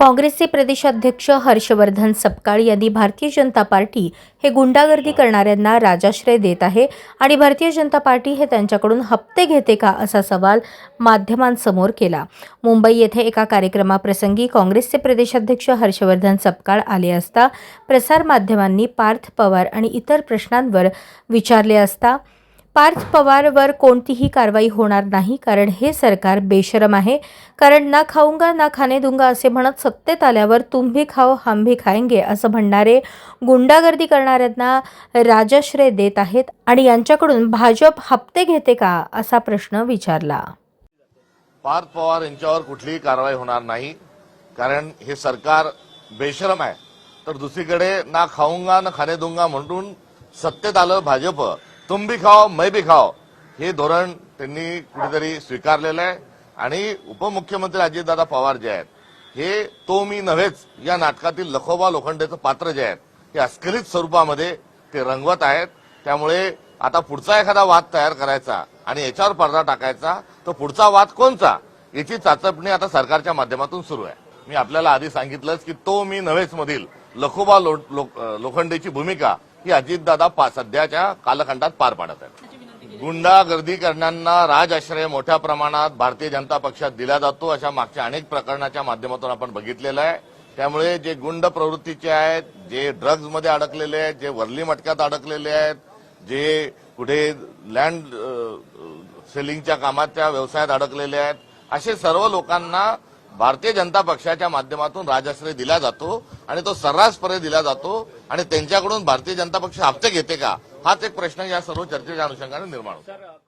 काँग्रेसचे प्रदेशाध्यक्ष हर्षवर्धन सपकाळ यांनी भारतीय जनता पार्टी हे गुंडागर्दी करणाऱ्यांना राजाश्रय देत आहे. आणि भारतीय जनता पार्टी हे त्यांच्याकडून हप्ते घेते का असा सवाल माध्यमांसमोर केला. मुंबई येथे एका कार्यक्रमाप्रसंगी काँग्रेसचे प्रदेशाध्यक्ष हर्षवर्धन सपकाळ आले असता प्रसारमाध्यमांनी पार्थ पवार आणि इतर प्रश्नांवर विचारले असता पार्थ पवारवर कोणतीही कारवाई होणार नाही कारण हे सरकार बेशरम आहे. कारण ना खाऊंगा ना खाणे दुंगा असे म्हणत सत्तेत आल्यावर तुम भी खाओ हम भी खाएंगे असं म्हणणारे गुंडागर्दी करणाऱ्यांना राजाश्रय देत आहेत. आणि यांच्याकडून भाजप हप्ते घेते का असा प्रश्न विचारला. पार्थ पवार यांच्यावर कुठलीही कारवाई होणार नाही कारण हे सरकार बेशरम आहे. तर दुसरीकडे ना खाऊंगा ना खाणे दुंगा म्हणून सत्तेत आलं भाजप तुम भी खाओ मैं भी खाओ. हे धोरण त्यांनी कुठेतरी स्वीकारलेलं आहे. आणि उपमुख्यमंत्री अजितदादा पवार जे आहेत हे तो मी नव्हेच या नाटकातील लखोबा लोखंडेचं पात्र जे आहेत हे अस्खलित स्वरूपामध्ये ते रंगवत आहेत. त्यामुळे आता पुढचा एखादा वाद तयार करायचा आणि याच्यावर पडदा टाकायचा तर पुढचा वाद कोणचा याची चाचपणी आता सरकारच्या माध्यमातून सुरू आहे. मी आपल्याला आधी सांगितलंच की तो मी नव्हेच मधील लखोबा लो, लो, लोखंडेची भूमिका ही अजितदादा पा- सध्याच्या कालखंडात पार पाडत आहेत. गुंडागर्दी राज आश्रय मोठ्या प्रमाणात भारतीय जनता पक्षात दिला जातो अशा मागच्या अनेक प्रकरणाच्या माध्यमातून आपण बघितलेलं आहे. त्यामुळे जे गुंड प्रवृत्तीचे आहेत जे ड्रग्जमध्ये अडकलेले आहेत जे वरली मटक्यात अडकलेले आहेत जे कुठे लँड सेलिंगच्या कामात त्या व्यवसायात अडकलेले आहेत असे सर्व लोकांना भारतीय जनता पक्षाच्या माध्यमातून राजाश्रय दिला जातो आणि तो सर्रासपणे दिला जातो. आणि त्यांच्याकडून भारतीय जनता पक्ष हप्ते घेते का? हाच एक प्रश्न या सर्व चर्चेच्या अनुषंगाने निर्माण होतो.